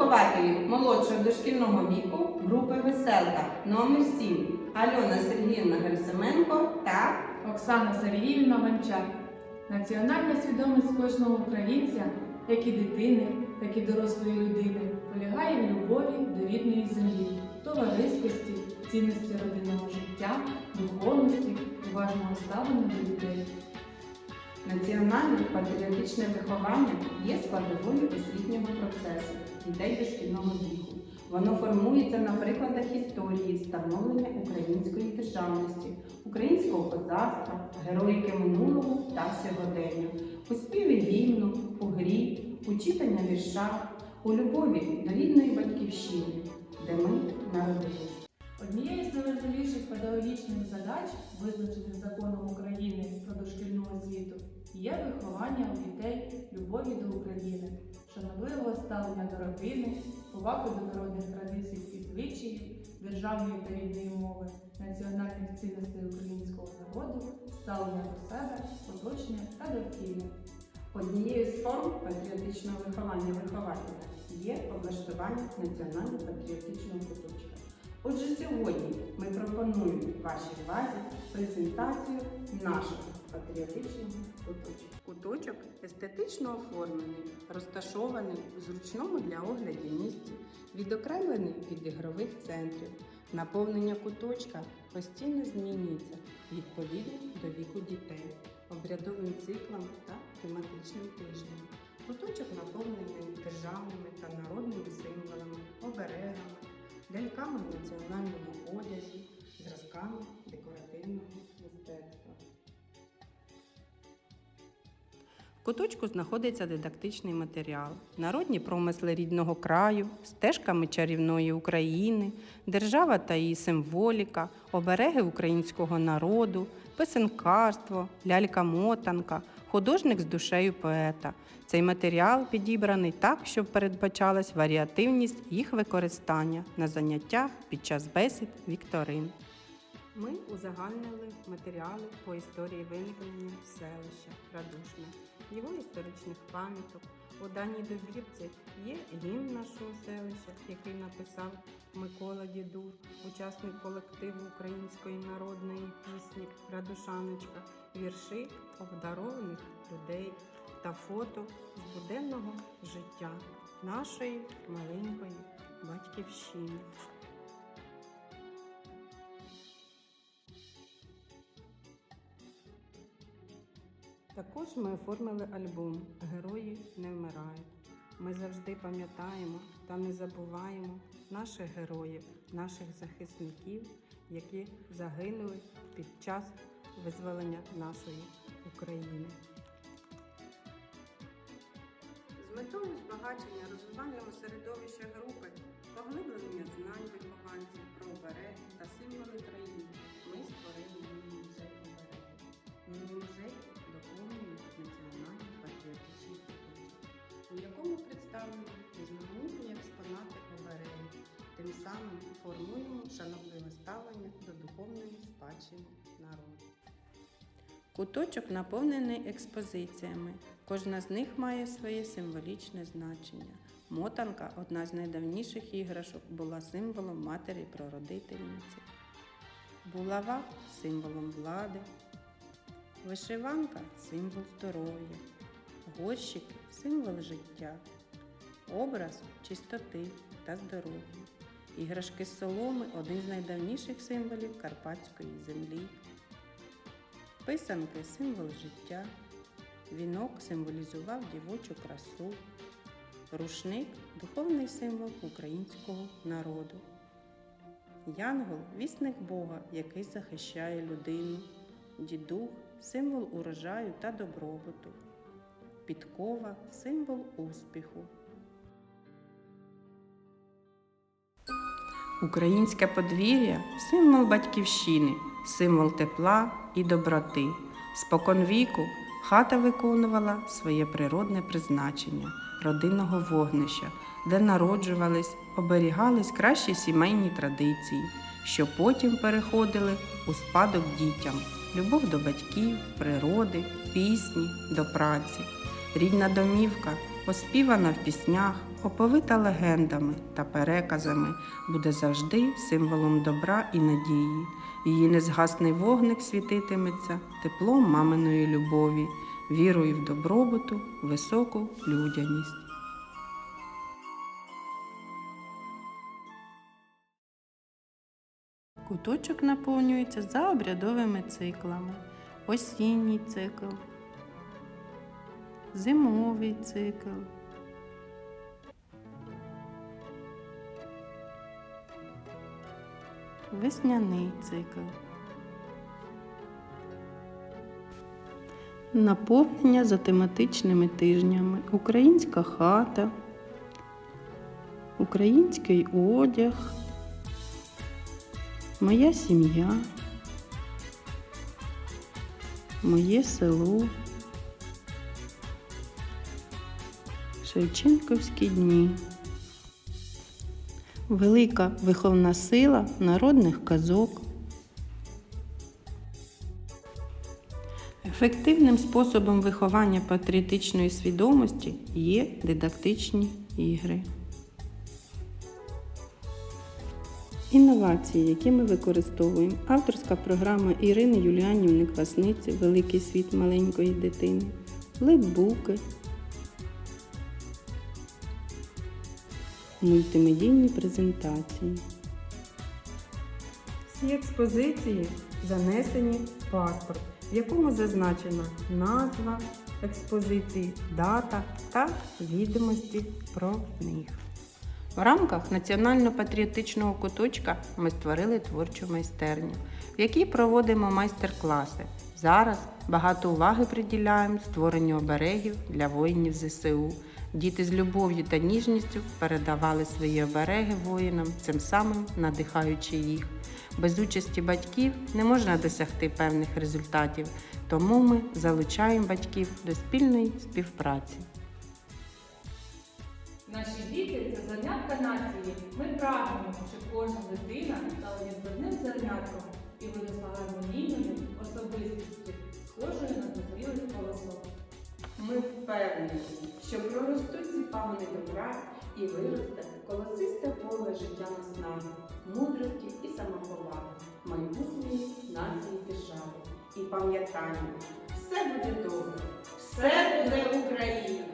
Вихователі молодшого дошкільного віку групи Веселка номер 7 Альона Сергіївна Герсименко та Оксана Сергіївна Гончар. Національна свідомість кожного українця, як і дитини, так і дорослої людини, полягає в любові до рідної землі, товариськості, цінності родинного життя, духовності, уважного ставлення до людей. Національне патріотичне виховання є складовою освітнього процесу дітей дошкільного віку. Воно формується на прикладах історії, становлення української державності, українського козацтва, героїки минулого та сьогодення, у співі гімну, у грі, у читання вірша, у любові до рідної батьківщини, де ми народилися. Однією з найважливіших педагогічних задач, визначених законом України про дошкільну освіту, є виховання у дітей любові до України, шанобливого ставлення до родини, поваги до народних традицій і звичаїв, державної та рідної мови, національних цінностей українського народу, ставлення до себе, оточення та довкілля. Однією з форм патріотичного виховання вихователя є облаштування національно-патріотичного куточка. Отже, сьогодні ми пропонуємо вашій увазі презентацію нашого патріотичного куточка. Куточок естетично оформлений, розташований у зручному для оглядів місці, відокремлений від ігрових центрів. Наповнення куточка постійно змінюється відповідно до віку дітей, обрядовим циклом та тематичним тижнем. Куточок наповнений державними та народними ляльками в національному одязі, зразками декоративного куточку знаходиться дидактичний матеріал, народні промисли рідного краю, стежками чарівної України, держава та її символіка, обереги українського народу, писанкарство, лялька-мотанка, художник з душею поета. Цей матеріал підібраний так, щоб передбачалась варіативність їх використання на заняттях під час бесід вікторин. Ми узагальнили матеріали по історії виникнення селища Радушне, його історичних пам'яток. У даній добірці є гімн нашого селища, який написав Микола Дідур, учасник колективу української народної пісні Радушаночка, вірші обдарованих людей та фото з буденного життя нашої маленької батьківщини. Також ми оформили альбом Герої не вмирають. Ми завжди пам'ятаємо та не забуваємо наших героїв, наших захисників, які загинули під час визволення нашої України. З метою збагачення розвивального середовища групи, поглиблення знань вихованців про обереги та символи країни, представлені різноманітні експонати оберегів, тим самим формуємо шанобливе ставлення до духовної спадщини народу. Куточок наповнений експозиціями. Кожна з них має своє символічне значення. Мотанка, одна з найдавніших іграшок, була символом матері прародительниці. Булава символом влади, вишиванка символ здоров'я, горщик символ життя, образ чистоти та здоров'я. Іграшки з соломи один з найдавніших символів карпатської землі. Писанки символ життя, вінок символізував дівочу красу, рушник духовний символ українського народу. Янгол вісник Бога, який захищає людину, дідух символ урожаю та добробуту, підкова символ успіху. Українське подвір'я символ батьківщини, символ тепла і доброти. Споконвіку хата виконувала своє природне призначення родинного вогнища, де народжувались, оберігались кращі сімейні традиції, що потім переходили у спадок дітям, любов до батьків, природи, пісні, до праці. Рідна домівка оспівана в піснях, оповита легендами та переказами, буде завжди символом добра і надії. Її незгасний вогник світитиметься теплом маминої любові, вірою в добробуту, високу людяність. Куточок наповнюється за обрядовими циклами. Осінній цикл, зимовий цикл, весняний цикл. Наповнення за тематичними тижнями. Українська хата, український одяг, моя сім'я, моє село, Шевченківські дні. Велика виховна сила народних казок. Ефективним способом виховання патріотичної свідомості є дидактичні ігри. Інновації, які ми використовуємо. Авторська програма Ірини Юліанівни Квасниці Великий світ маленької дитини. Лепбуки. Мультимедійні презентації. Всі експозиції занесені в паспорт, в якому зазначена назва експозиції, дата та відомості про них. В рамках національно-патріотичного куточка ми створили творчу майстерню, в якій проводимо майстер-класи. Зараз багато уваги приділяємо створенню оберегів для воїнів ЗСУ. Діти з любов'ю та ніжністю передавали свої обереги воїнам, цим самим надихаючи їх. Без участі батьків не можна досягти певних результатів, тому ми залучаємо батьків до спільної співпраці. Наші діти це зернятка нації. Ми прагнемо, щоб кожна дитина стала відбивним зернятком і виросла гармонійною особистістю, схожою на дозвілих колосок. Ми впевнені, що проростуть ці пагони добра і виросте колосисте поле життя наснаги, мудрості і самоповаги, майбутньої нації держави. І пам'ятаємо, все буде добре, все буде Україна!